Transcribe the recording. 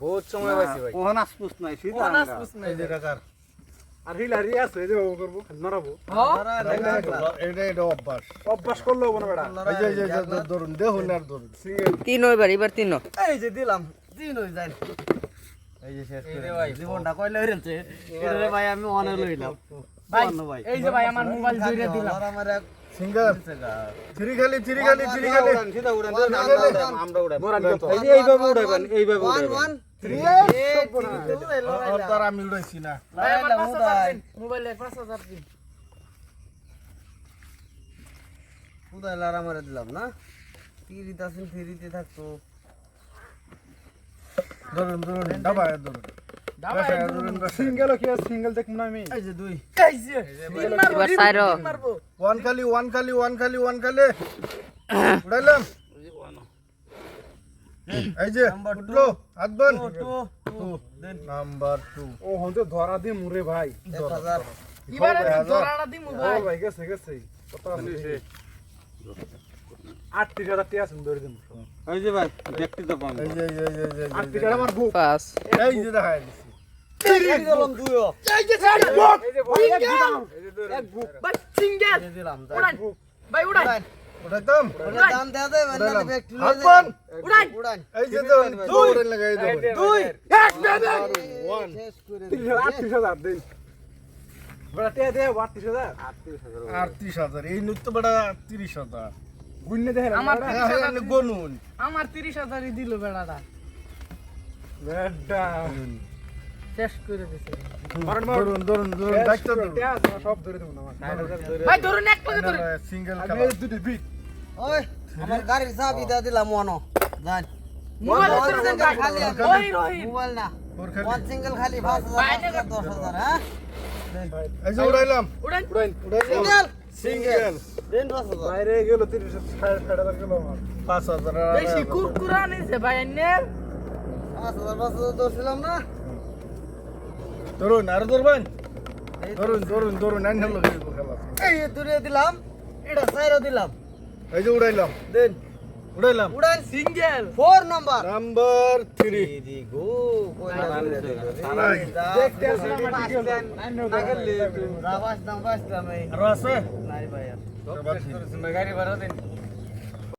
বহুত সময় পাইছি ভাই ওহন আসপুস নাই সিধা আঙ্গা এই যে টাকার আর হিলারি আছে এই যে বাবু করব। খালি এটা এটা অভ্যাস অভ্যাস করলেও মনে বেড়া। এই যে এই যে ধরুন দেখুন আর ধরুন তিন এবার এবার তিন। এই যে দিলাম তিন হই যায়। এই যে শেষ করে জীবনটা কইলে হইছে এটা রে ভাই আমি অনে লইলাম। ভাই ভাই। এই যে ভাই আমার মোবাইল জুড়ে দিলাম। আমার এক সিঙ্গার। থ্রি খালি থ্রি খালি থ্রি খালি আমরা উড়ান আমরা যে এইভাবে উড়াইবেন এইভাবে উড়াইবেন আমি উড়াইছি না ভাই আমার 5000 দিন মোবাইলে 5000 দিন উদয় লার আমারে দিলাম না আছেন তিরিতে থাকতো ধরুন ধরুন ডাবা ধরুন। সিঙ্গেল কি সিঙ্গেল দেখুন না আমি দুই ওয়ান খালি ওয়ান খালি ওয়ান খালি ওয়ান খালি উড়াইলাম এই যে উঠল হাতবন টু নাম্বার টু ও হতে ধরা দি মুরে ভাই। এক হাজার। ভাই। ভাই গেছে গেছে। কত আছে? আটত্রিশ হাজার টাকা আছে ধরে দিন এই যে ভাই দেখতে তো পাম এই যে এই যে এই যে, এই যে, এই আটত্রিশ যে। হাজার আমার বুক পাঁচ এই যে দেখাই দিছি। দিলাম দুইও। এই যে ভাই এক দিলাম এক বুক ভাই সিঙ্গেল। দিলাম উড়ান। দাম? এই যে তো দুই। লাগাই দুই। শেষ করে তিরিশ হাজার আটত্রিশ হাজার দিন বেড়া টেয়া দে আটত্রিশ হাজার। আটত্রিশ হাজার এই নৃত্য বেড়া তিরিশ হাজার। গুন্নে। আমার আমার 30000ই দিল বেড়াটা। বেডা। শেষ করে দিছে। ধরুন ধরুন ধরুন সব ধরে দেবো না আমার। ভাই ধরুন এক পাকে ধরুন। সিঙ্গেল এই দুটি বিট। ওই আমার গাড়ির চাবি দেয়া দিলাম জান মোবাইল সিঙ্গেল খালি ওই রহিম মোবাইল না। ওয়ান সিঙ্গেল খালি হ্যাঁ? এই যে উড়াইলাম। সিঙ্গেল সিঙ্গেল দেন বাইরে গেল গেল বেশি কুরকুরা নিছে ভাই ধরুন আরও ধরবেন? ধরুন ধরুন ধরুন আইন হলো এই দূরে দিলাম এটা সাইরও দিলাম। এই যে উড়াইলাম। দেন। উড়াইলাম। উড়ান single. Four number. Number three. গো দেখতে আসলাম রাবাস দাম বাস দাম আছে? নাই ভাই গাড়ি ভাড়া দিন।